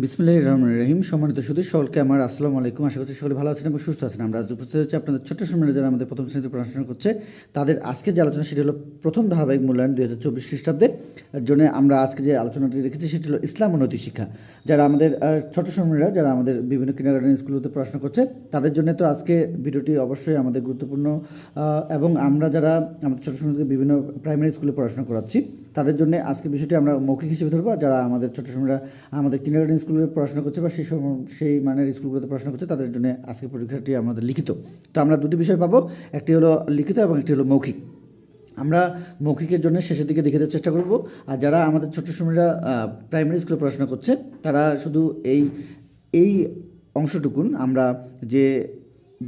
বিসমুল্লাহ রহমান রহিম। সম্মানিত সুদী সকলকে আমার আসসালামু আলাইকুম। আশা করছি সকলে ভালো আছেন এবং সুস্থ আছেন। আমরা আজ উপস্থিত হচ্ছে আপনাদের ছোট্ট সম্মানে যারা আমাদের প্রথম শ্রেণীতে পড়াশোনা করছে, তাদের আজকে যে আলোচনা, সেটি হলো প্রথম ধারাবাহিক মূল্যায়ন দুই হাজার চব্বিশ খ্রিস্টাব্দে। জন্য আমরা আজকে যে আলোচনাটি রেখেছি, সেটি হলো ইসলাম নৈতিক শিক্ষা। যারা আমাদের ছোট সম্মানীরা যারা আমাদের বিভিন্ন কিন্ডারগার্ডেন স্কুলগুলোতে পড়াশোনা করছে, তাদের জন্য তো আজকে ভিডিওটি অবশ্যই আমাদের গুরুত্বপূর্ণ এবং আমরা যারা আমাদের ছোট সময়কে বিভিন্ন প্রাইমারি স্কুলে পড়াশোনা করাচ্ছি, তাদের জন্য আজকে বিষয়টি আমরা মৌখিক হিসেবে ধরবো। যারা আমাদের ছোট সময়রা আমাদের কিন্ডারগার্ডেন স্কুলে পড়াশোনা করছে বা সেই সেই মানের স্কুলগুলোতে পড়াশোনা করছে, তাদের জন্য আজকে পরীক্ষাটি আমাদের লিখিত। তো আমরা দুটি বিষয় পাবো, একটি হলো লিখিত এবং একটি হলো মৌখিক। আমরা মৌখিকের জন্য শেষের দিকে দেখে দেওয়ার চেষ্টা করব, আর যারা আমাদের ছোট সময়রা প্রাইমারি স্কুলে পড়াশোনা করছে, তারা শুধু এই এই অংশটুকুন, আমরা যে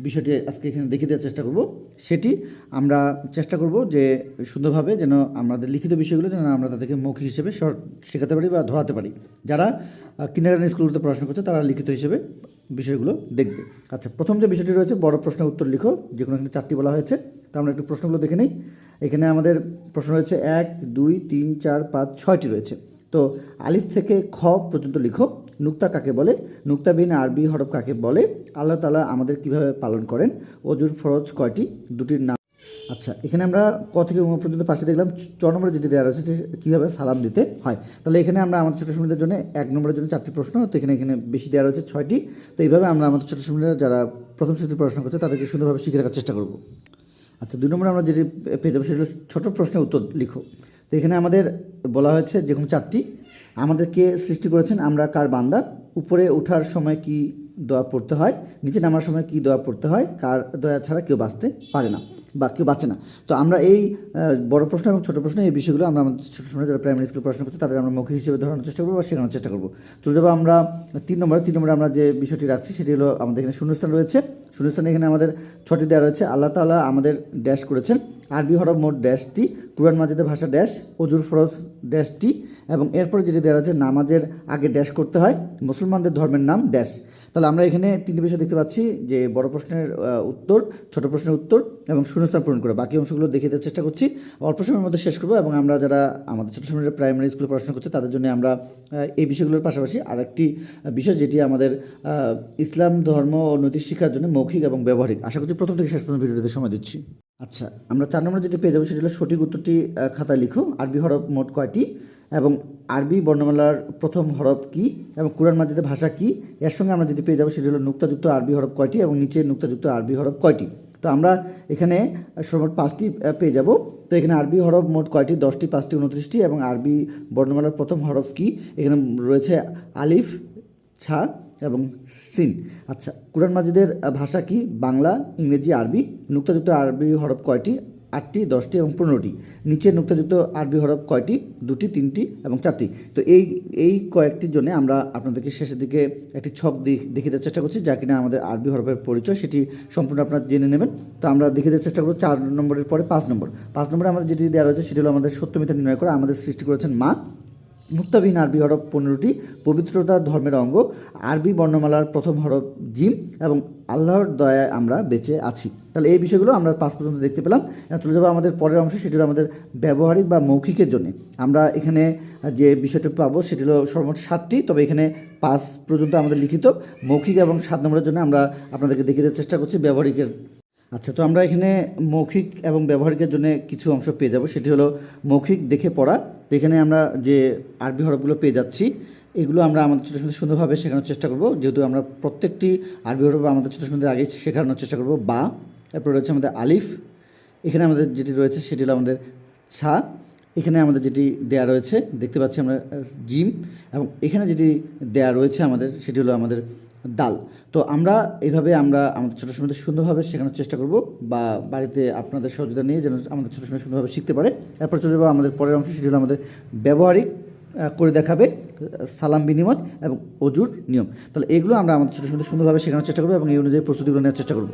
বিষয়টি আজকে এখানে দেখিয়ে দেওয়ার চেষ্টা করব। সেটি আমরা চেষ্টা করব যে সুন্দরভাবে যেন আমাদের লিখিত বিষয়গুলো যেন আমরা তাদেরকে মৌখিক হিসেবে শেখাতে পারি বা ধরাতে পারি। যারা কিন্ডারগার্ডেন স্কুলগুলোতে পড়াশোনা করছে, তারা লিখিত হিসেবে বিষয়গুলো দেখবে। আচ্ছা প্রথম যে বিষয়টি রয়েছে, বড় প্রশ্নের উত্তর লিখো। যে কোনো এখানে চারটি বলা হয়েছে। তো আমরা একটু প্রশ্নগুলো দেখে নিই। এখানে আমাদের প্রশ্ন রয়েছে এক, দুই, তিন, চার, পাঁচ, ছয়টি রয়েছে। তো আলিফ থেকে খ পর্যন্ত লিখো। নুক্তা কাকে বলে? নুক্তাবিহীন আরবি হরফ কাকে বলে? আল্লাহ তালা আমাদের কীভাবে পালন করেন? অজুর ফরজ কয়টি? দুটির নাম। আচ্ছা এখানে আমরা ক থেকে উম পর্যন্ত পাঁচটি দেখলাম। চ নম্বরে যেটি দেওয়া রয়েছে কীভাবে সালাম দিতে হয়। তাহলে এখানে আমরা আমাদের ছোটো সুবিধার জন্য এক নম্বরের জন্য চারটি প্রশ্ন। তো এখানে এখানে বেশি দেওয়া রয়েছে ছয়টি। তো এইভাবে আমরা আমাদের ছোটো সুবিধা যারা প্রথম শ্রেণীতে পড়াশোনা করছে, তাদেরকে সুন্দরভাবে শিখে রাখার চেষ্টা করব। আচ্ছা দুই নম্বরে আমরা যেটি পেয়ে যাব সেটি ছোটো প্রশ্নের উত্তর লিখো। তো এখানে আমাদের বলা হয়েছে যে কোনো চারটি। আমাদেরকে সৃষ্টি করেছেন? আমরা, কার বান্দা? উপরে ওঠার সময় কি দোয়া পড়তে হয়? নিচে নামার সময় কি দোয়া পড়তে হয়? কার দয়া ছাড়া কেউ বাঁচতে পারে না বা কেউ বাঁচে না। তো আমরা এই বড় প্রশ্ন এবং ছোটো প্রশ্ন এই বিষয়গুলো আমরা আমাদের ছোটো সময় যারা প্রাইমারি স্কুলে পড়াশোনা করছি তাদের আমরা মৌখিক হিসেবে ধরানোর চেষ্টা করব বা শেখানোর চেষ্টা করব। তো যাব আমরা তিন নম্বরে তিন নম্বরে আমরা যে বিষয়টি রাখছি সেটি হলো আমাদের এখানে শূন্যস্থান রয়েছে। শূন্যস্থানে এখানে আমাদের ছটি দেওয়া রয়েছে। আল্লাহ তাআলা আমাদের ড্যাশ করেছেন। আরবি হরফ মোট ড্যাশটি কুরআন মাজিদের ভাষা ড্যাশ অজুর ফরজ ড্যাশটি এবং এরপরে যেটি দেওয়া রয়েছে, নামাজের আগে ড্যাশ করতে হয়। মুসলমানদের ধর্মের নাম ড্যাশ তাহলে আমরা এখানে তিনটি বিষয় দেখতে পাচ্ছি, যে বড় প্রশ্নের উত্তর, ছোট প্রশ্নের উত্তর এবং শূন্যস্থান পূরণ করে। বাকি অংশগুলো দেখে দেওয়ার চেষ্টা করছি। অল্প সময়ের মধ্যে শেষ করব এবং আমরা যারা আমাদের ছোটো সময়ের প্রাইমারি স্কুলে পড়াশোনা করছে, তাদের জন্য আমরা এই বিষয়গুলোর পাশাপাশি আরেকটি বিষয় যেটি আমাদের ইসলাম, ধর্ম ও নৈতিক শিক্ষার জন্য মৌখিক এবং ব্যবহারিক। আশা করছি প্রথম থেকে শেষ পর্যন্ত ভিডিওতে সময় দিচ্ছি। আচ্ছা আমরা চার নম্বর যেটি পেয়ে যাব সেটি হলো সঠিক উত্তরটি খাতায় লিখো। আরবি হরফ মোট কয়টি? এবং আরবি বর্ণমালার প্রথম হরফ কি? এবং কোরআন মাজিদে ভাষা কি? এর সঙ্গে আমরা যেটি পেয়ে যাব সেটি হলো নুক্তাযুক্ত আরবি হরফ কয়টি এবং নিচে নুক্তাযুক্ত আরবি হরফ কয়টি? তো আমরা এখানে সর্বমোট পাঁচটি পেয়ে যাব। তো এখানে আরবি হরফ মোট কয়টি? দশটি, পাঁচটি, উনত্রিশটি এবং আরবি বর্ণমালার প্রথম হরফ কি? এখানে রয়েছে আলিফ, ছা এবং সিন। আচ্ছা কোরআন মাজিদের ভাষা কি? বাংলা, ইংরেজি, আরবি। নুক্তাযুক্ত আরবি হরফ কয়টি? আটটি, দশটি এবং পনেরোটি। নিচে নুক্তাযুক্ত আরবি হরফ কয়টি? দুটি, তিনটি এবং চারটি। তো এই এই কয়েকটির জন্য আমরা আপনাদেরকে শেষের দিকে একটি ছক দি- দেখিয়ে দেওয়ার চেষ্টা করছি, যা কিনা আমাদের আরবি হরফের পরিচয়, সেটি সম্পূর্ণ আপনারা জেনে নেবেন। তো আমরা দেখে দেওয়ার চেষ্টা করব চার নম্বরের পরে পাঁচ নম্বর। পাঁচ নম্বরে আমাদের যেটি দেওয়া রয়েছে, সেটি হলো আমাদের সত্যমিতা নির্ণয় করা। আমাদের সৃষ্টি করেছেন মা। মুক্তাবিহীন আরবি হরফ পনেরোটি পবিত্রতা ধর্মের অঙ্গ, আরবি বর্ণমালার প্রথম হরফ জিম এবং আল্লাহর দয়ায় আমরা বেঁচে আছি। তাহলে এই বিষয়গুলো আমরা পাঁচ পর্যন্ত দেখতে পেলাম। চলে যাব আমাদের পরের অংশ, সেটি হলো আমাদের ব্যবহারিক বা মৌখিকের জন্য। আমরা এখানে যে বিষয়টি পাবো, সেটি হলো সর্বমোট সাতটি, তবে এখানে পাঁচ পর্যন্ত আমাদের লিখিত মৌখিক এবং সাত নম্বরের জন্য আমরা আপনাদেরকে দেখিয়ে দেওয়ার চেষ্টা করছি ব্যবহারিকের। আচ্ছা তো আমরা এখানে মৌখিক এবং ব্যবহারিকের জন্য কিছু অংশ পেয়ে যাব। সেটি হলো মৌখিক দেখে পড়া। এখানে আমরা যে আরবি হরফগুলো পেয়ে যাচ্ছি, এগুলো আমরা আমাদের ছোটো সুন্দর সুন্দরভাবে শেখানোর চেষ্টা করব। যেহেতু আমরা প্রত্যেকটি আরবি হরফ আমাদের ছোটো সুন্দর আগে শেখানোর চেষ্টা করব। বা, এরপর রয়েছে আমাদের আলিফ। এখানে আমাদের যেটি রয়েছে সেটি হলো আমাদের ছা। এখানে আমাদের যেটি দেয়া রয়েছে, দেখতে পাচ্ছি আমরা জিম। এবং এখানে যেটি দেয়া রয়েছে আমাদের, সেটি হলো আমাদের ডাল তো আমরা এইভাবে আমরা আমাদের ছোটো সময়তে সুন্দরভাবে শেখানোর চেষ্টা করব বা বাড়িতে আপনাদের সহযোগিতা নিয়ে যেন আমাদের ছোটো সময় সুন্দরভাবে শিখতে পারে। এরপর চলে যাব আমাদের পরের অংশ, সেটি হলো আমাদের ব্যবহারিক করে দেখাবে সালাম বিনিময় এবং অজুর নিয়ম। তাহলে এগুলো আমরা আমাদের ছোটো সময় সুন্দরভাবে শেখানোর চেষ্টা করব এবং এই অনুযায়ী প্রস্তুতিগুলো নেওয়ার চেষ্টা করব।